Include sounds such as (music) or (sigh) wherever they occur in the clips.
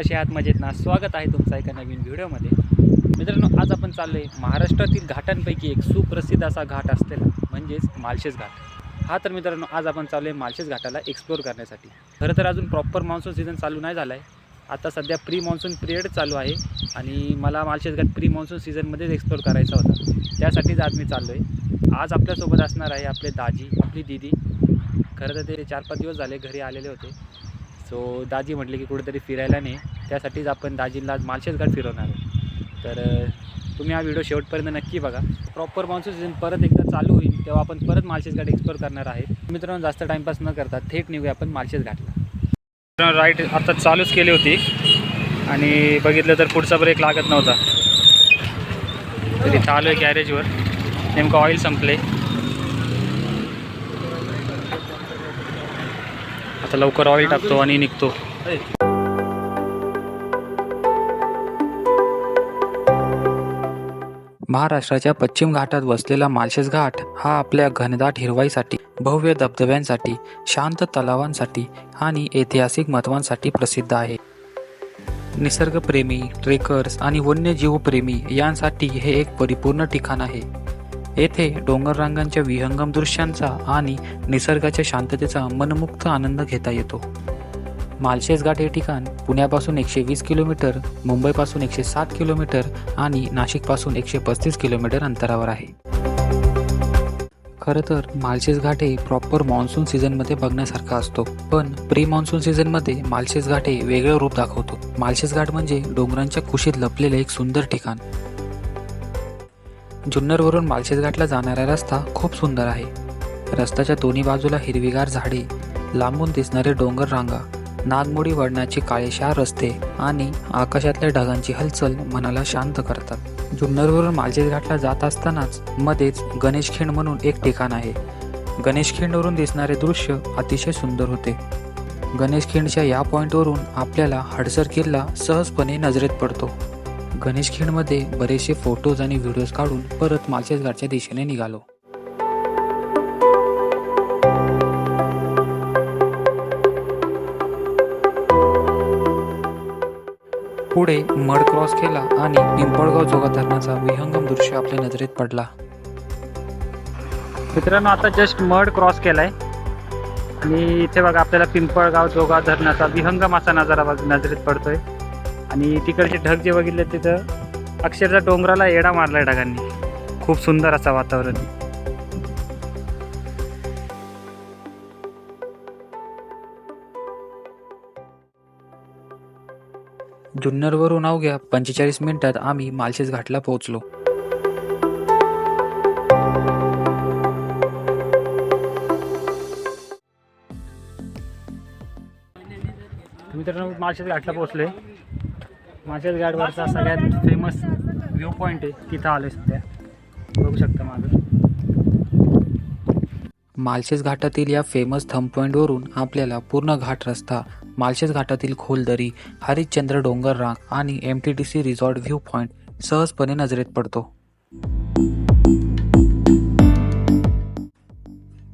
कसे आहात? मजेत ना? स्वागत आहे तुमचा एका नवीन व्हिडिओमध्ये. मित्रांनो आज आपण चाललो आहे महाराष्ट्रातील घाटांपैकी एक सुप्रसिद्ध असा घाट असलेला म्हणजेच माळशेज घाट. हा तर मित्रांनो आज आपण चाललो आहे माळशेज घाटाला एक्सप्लोअर करण्यासाठी. खरं तर अजून प्रॉपर मान्सून सीझन चालू नाही झाला आहे आता सध्या प्री मान्सून पिरियड चालू आहे आणि मला माळशेज घाट प्री मान्सून सीझनमध्येच एक्सप्लोअर करायचा होता. त्यासाठीच आज मी चाललो आहे आज आपल्यासोबत असणार आहे आपले दाजी आपली दिदी. खरं तर ते चार पाच दिवस झाले घरी आलेले होते. सो दाजी म्हटले की कुठेतरी फिरायला नाही. त्यासाठीच आपण दाजींना आज मालशेजघाट फिरवणार आहोत तर तुम्ही हा व्हिडिओ शेवटपर्यंत नक्की बघा. प्रॉपर मान्सून सीझन परत एकदा चालू होईल तेव्हा आपण परत मालशेजघाट एक्सप्लोर करणार आहे. मित्रांनो जास्त टाईमपास न करता थेट निघूया आपण माळशेज घाटला. राईट आता चालूच केली होती. आणि बघितलं तर पुढचा ब्रेक लागत नव्हता. तरी चालू आहे गॅरेजवर नेमकं ऑइल संपले. आता लवकर ऑइल टाकतो आणि निघतो. महाराष्ट्राच्या पश्चिम घाटात वसलेला माळशेज घाट हा आपल्या घनदाट हिरवाईसाठी भव्य धबधब्यांसाठी शांत तलावांसाठी आणि ऐतिहासिक महत्वांसाठी प्रसिद्ध आहे. निसर्गप्रेमी ट्रेकर्स आणि वन्यजीवप्रेमी यांसाठी हे एक परिपूर्ण ठिकाण आहे. येथे डोंगररांगांच्या विहंगम दृश्यांचा आणि निसर्गाच्या शांततेचा मनमुक्त आनंद घेता येतो. मालशेज घाट हे ठिकाण पुण्यापासून एकशे वीस किलोमीटर मुंबईपासून एकशे सात किलोमीटर आणि नाशिकपासून एकशे पस्तीस किलोमीटर अंतरावर आहे. खरं तर मालशेज घाट हे प्रॉपर मान्सून सीझनमध्ये बघण्यासारखा असतो पण प्री मान्सून सीझनमध्ये मालशेज घाट हे वेगळं रूप दाखवतो. मालशेज घाट म्हणजे डोंगरांच्या कुशीत लपलेलं एक सुंदर ठिकाण. जुन्नरवरून मालशेज घाटला जाणारा रस्ता खूप सुंदर आहे. रस्त्याच्या दोन्ही बाजूला हिरवीगार झाडे लांबून दिसणारे डोंगर रांगा नागमोडी वळणाची काळेशार रस्ते आणि आकाशातल्या ढगांची हलचल मनाला शांत करतात. जुन्नरवरून मालशेज घाटला जात असतानाच मध्येच गणेशखिंड म्हणून एक ठिकाण आहे. गणेशखिंडवरून दिसणारे दृश्य अतिशय सुंदर होते. गणेशखिंडच्या या पॉईंटवरून आपल्याला हडसर किल्ला सहजपणे नजरेत पडतो. गणेशखिंडमध्ये बरेचसे फोटोज आणि व्हिडिओज काढून परत मालशेज दिशेने निघालो. पुढे मड क्रॉस केला आणि पिंपळगाव जोगा धरणाचा विहंगम दृश्य आपल्या नजरेत पडला. मित्रांनो आता जस्ट मड क्रॉस केलाय. आणि इथे बघा आपल्याला पिंपळगाव जोगा धरणाचा विहंगम असा नजारा नजरेत पडतोय. आणि तिकडचे ढग जे बघितले तिथं अक्षरशः डोंगराला येडा मारलाय ढगांनी. खूप सुंदर असं वातावरण. जुन्नरवरून अवघ्या पंचेचाळीस मिनिटात आम्ही मालशेज घाटला पोहोचलो. मित्रांनो माळशेज घाटला पोहोचलोय. माझ्याच घाटवरचा सगळ्यात फेमस व्ह्यू पॉईंट आहे तिथं आलोय सध्या. बघू शकता माझं मालशेज घाटातील या फेमस थम पॉईंटवरून आपल्याला पूर्ण घाट रस्ता मालशेज घाटातील खोलदरी हरिश्चंद्र डोंगर रांग आणि M T D C resort view point सहजपणे नजरेत पडतो.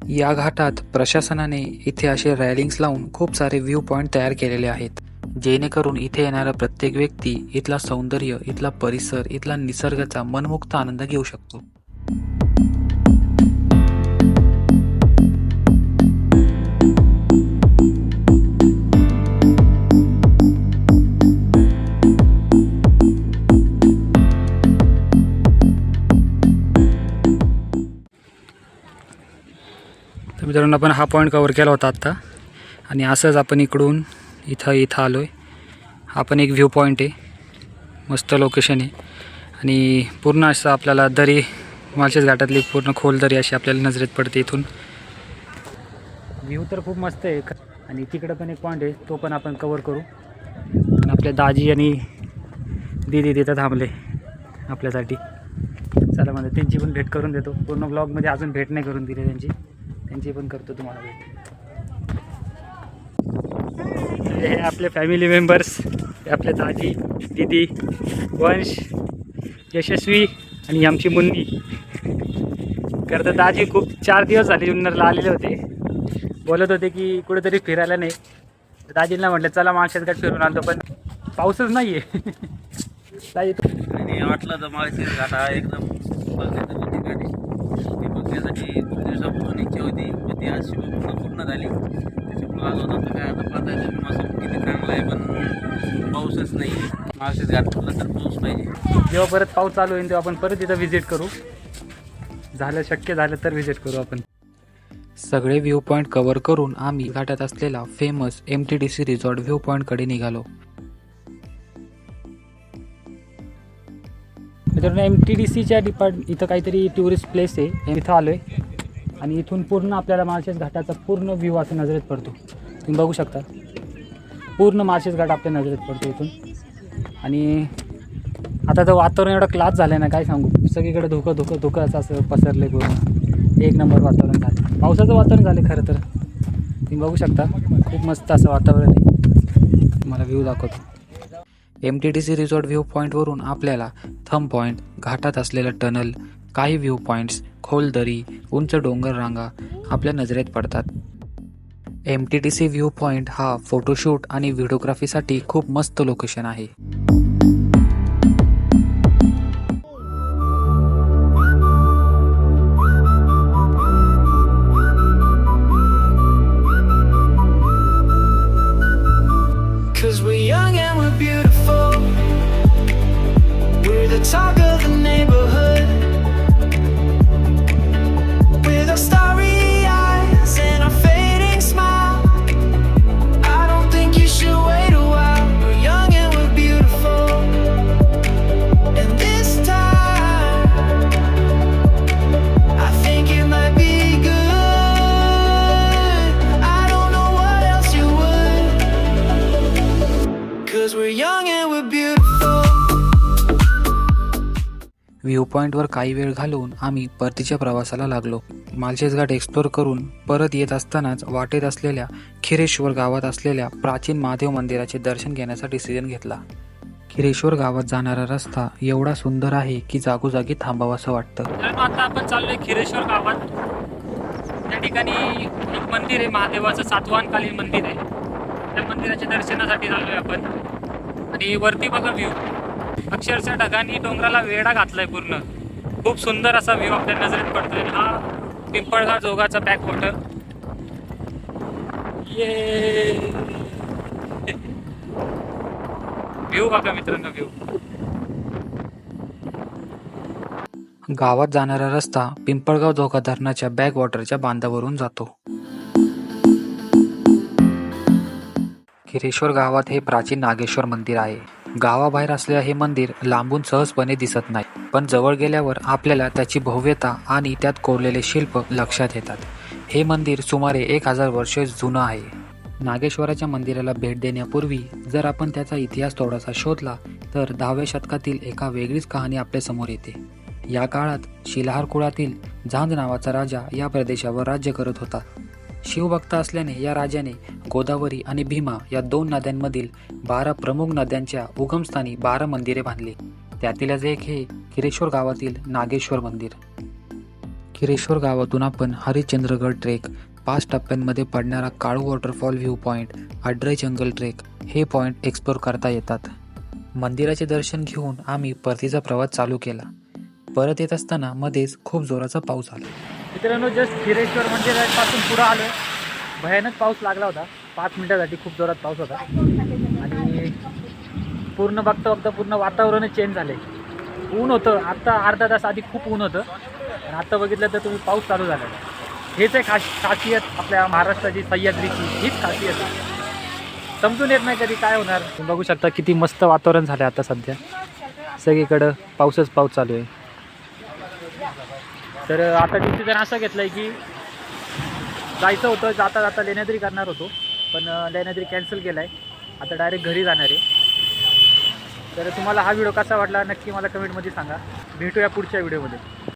या घाटात प्रशासनाने इथे असे रॅलिंग्स लावून खूप सारे व्ह्यू पॉईंट तयार केलेले आहेत. जेणेकरून इथे येणारा प्रत्येक व्यक्ती इथला सौंदर्य इथला परिसर इथला निसर्गाचा मनमुक्त आनंद घेऊ शकतो. मित्रांनो आपण हा पॉईंट कवर केला होता आत्ता. आणि असंच आपण इकडून इथं इथं आलो आहे हा पण एक व्ह्यू पॉईंट आहे. मस्त लोकेशन आहे. आणि पूर्ण असं आपल्याला दरी माळशेज घाटातली पूर्ण खोल दरी अशी आपल्याला नजरेत पडते इथून. व्ह्यू तर खूप मस्त आहे. आणि तिकडं पण एक पॉईंट आहे. तो पण आपण कवर करू. आणि आपल्या दाजी आणि दिदी तिथं थांबले आपल्यासाठी. चला म्हणजे त्यांची पण भेट करून देतो. पूर्ण ब्लॉगमध्ये अजून भेट नाही करून दिली त्यांची. त्यांची पण करतो तुम्हाला भेट. हे आपले फॅमिली मेंबर्स हे आपले दाजी दीदी वंश यशस्वी आणि आमची मुन्नी. खरं तर दाजी खूप चार दिवस झाले जुन्नरला आलेले होते. बोलत होते की कुठेतरी फिरायला नाही. दाजींना म्हटलं चला माळशेज फिरून आणतो पण पाऊसच नाहीये. (laughs) दाजी आणि वाटलं तर माळशेज हा एकदम बघण्याचं बघण्यासाठी खूप इच्छा होती. ती आज पूर्ण पूर्ण झाली. त्याच्यामुळे आलो होतो तर काय आता पाहताय मौसम किती चांगला आहे पण पाऊसच नाही. घाट म्हटलं तर पाऊस पाहिजे. जेव्हा परत पाऊस चालू होईल तेव्हा आपण परत इथं व्हिजिट करू. झालं शक्य झालं तर व्हिजिट करू आपण. सगळे व्ह्यू पॉईंट कव्हर करून आम्ही घाटात असलेला famous M T D C resort view पॉईंटकडे निघालो. मित्रांनो एम टी डी सीच्या डिपार्ट इथं काहीतरी टुरिस्ट प्लेस आहे. इथं आलो आहे आणि इथून पूर्ण आपल्याला माळशेज घाटाचा पूर्ण व्ह्यू असं नजरेत पडतो. तुम्ही बघू शकता. पूर्ण माळशेज घाट आपल्या नजरेत पडतो इथून. आणि आता तर वातावरण एवढं क्लास झालं आहे ना काय सांगू? सगळीकडे धुकं धुकं धुकं असं असं आहे पूर्ण. एक नंबर वातावरण झालं पावसाचं वातावरण झालं खरं तर. तुम्ही बघू शकता. खूप मस्त असं वातावरण आहे. तुम्हाला व्ह्यू दाखवतो. M T D C resort view पॉईंटवरून आपल्याला थम पॉईंट घाटात असलेलं टनल काही व्ह्यू पॉईंट्स खोल दरी उंच डोंगर रांगा आपल्या नजरेत पडतात. M T D C view point हा फोटोशूट आणि व्हिडिओग्राफीसाठी खूप मस्त लोकेशन आहे. व्ह्यू पॉईंटवर काही वेळ घालवून आम्ही परतीच्या प्रवासाला लागलो. मालशेज घाट एक्सप्लोर करून परत येत असतानाच वाटेत असलेल्या खिरेश्वर गावात असलेल्या प्राचीन महादेव मंदिराचे दर्शन घेण्याचा डिसिजन घेतला. खिरेश्वर गावात जाणारा रस्ता एवढा सुंदर आहे की जागोजागी थांबावंसं वाटतं. आता आपण चाललोय खिरेश्वर गावात. त्या ठिकाणी एक मंदिर आहे महादेवाचं सातवानकालीन मंदिर आहे. त्या मंदिराच्या दर्शनासाठी चाललोय आपण. आणि वरती बघा व्ह्यू अक्षरशः ढगांनी डोंगराला वेढा घातलाय पूर्ण. खूप सुंदर असा व्ह्यू आपल्या नजरेत पडतोय. हा पिंपळगाव जोगाचा बॅक वॉटर व्ह्यू बघा मित्रांनो व्ह्यू गावात जाणारा रस्ता पिंपळगाव धोका धरणाच्या बॅक वॉटरच्या बांधावरून जातो. किरेश्वर गावात हे प्राचीन नागेश्वर मंदिर आहे. गावाबाहेर असलेले हे मंदिर लांबून सहजपणे दिसत नाही. पण जवळ गेल्यावर आपल्याला त्याची भव्यता आणि त्यात कोरलेले शिल्प लक्षात येतात. हे मंदिर सुमारे एक हजार वर्ष जुनं आहे. नागेश्वराच्या मंदिराला भेट देण्यापूर्वी जर आपण त्याचा इतिहास थोडासा शोधला तर दहाव्या शतकातील एका वेगळीच कहाणी आपल्यासमोर येते. या काळात शिलाहार कुळातील झांज नावाचा राजा या प्रदेशावर राज्य करत होता. शिवभक्त असल्याने या राजाने गोदावरी आणि भीमा या दोन नद्यांमधील बारा प्रमुख नद्यांच्या उगमस्थानी बारा मंदिरे बांधली. त्यातीलच एक हे किरेश्वर गावातील नागेश्वर मंदिर. किरेश्वर गावातून आपण हरिश्चंद्रगड ट्रेक पाच टप्प्यांमध्ये पडणारा Kalu waterfall view point Adrai जंगल ट्रेक हे पॉईंट एक्सप्लोर करता येतात. मंदिराचे दर्शन घेऊन आम्ही परतीचा प्रवास चालू केला. परत येत असताना मध्येच खूप जोराचा पाऊस आला. मित्रांनो जस्ट खिरेश्वर मंदिरापासून पुढं आलो भयानक पाऊस लागला होता. पाच मिनिटासाठी खूप जोरात पाऊस होता. आणि पूर्ण बघता बघता पूर्ण वातावरणच चेंज झाले ऊन होतं. आत्ता अर्धा तास आधी खूप ऊन होतं. आणि आत्ता बघितलं तर तुम्ही पाऊस चालू झाला हेच एक खास खासियत आपल्या महाराष्ट्राची सह्याद्रीची हीच खासियत आहे. समजून येत नाही कधी काय होणार. तुम्ही बघू शकता किती मस्त वातावरण झालं आता सध्या. सगळीकडं पाऊसच पाऊस चालू आहे. तर आता डिसिजन असं घेतलं आहे की जायचं होतं जाता जाता लेण्याद्री करणार होतो. पण लेण्याद्री कॅन्सल केलं आहे आता डायरेक्ट घरी जाणार आहे. तर तुम्हाला हा व्हिडिओ कसा वाटला नक्की मला कमेंटमध्ये सांगा. भेटूया पुढच्या व्हिडिओमध्ये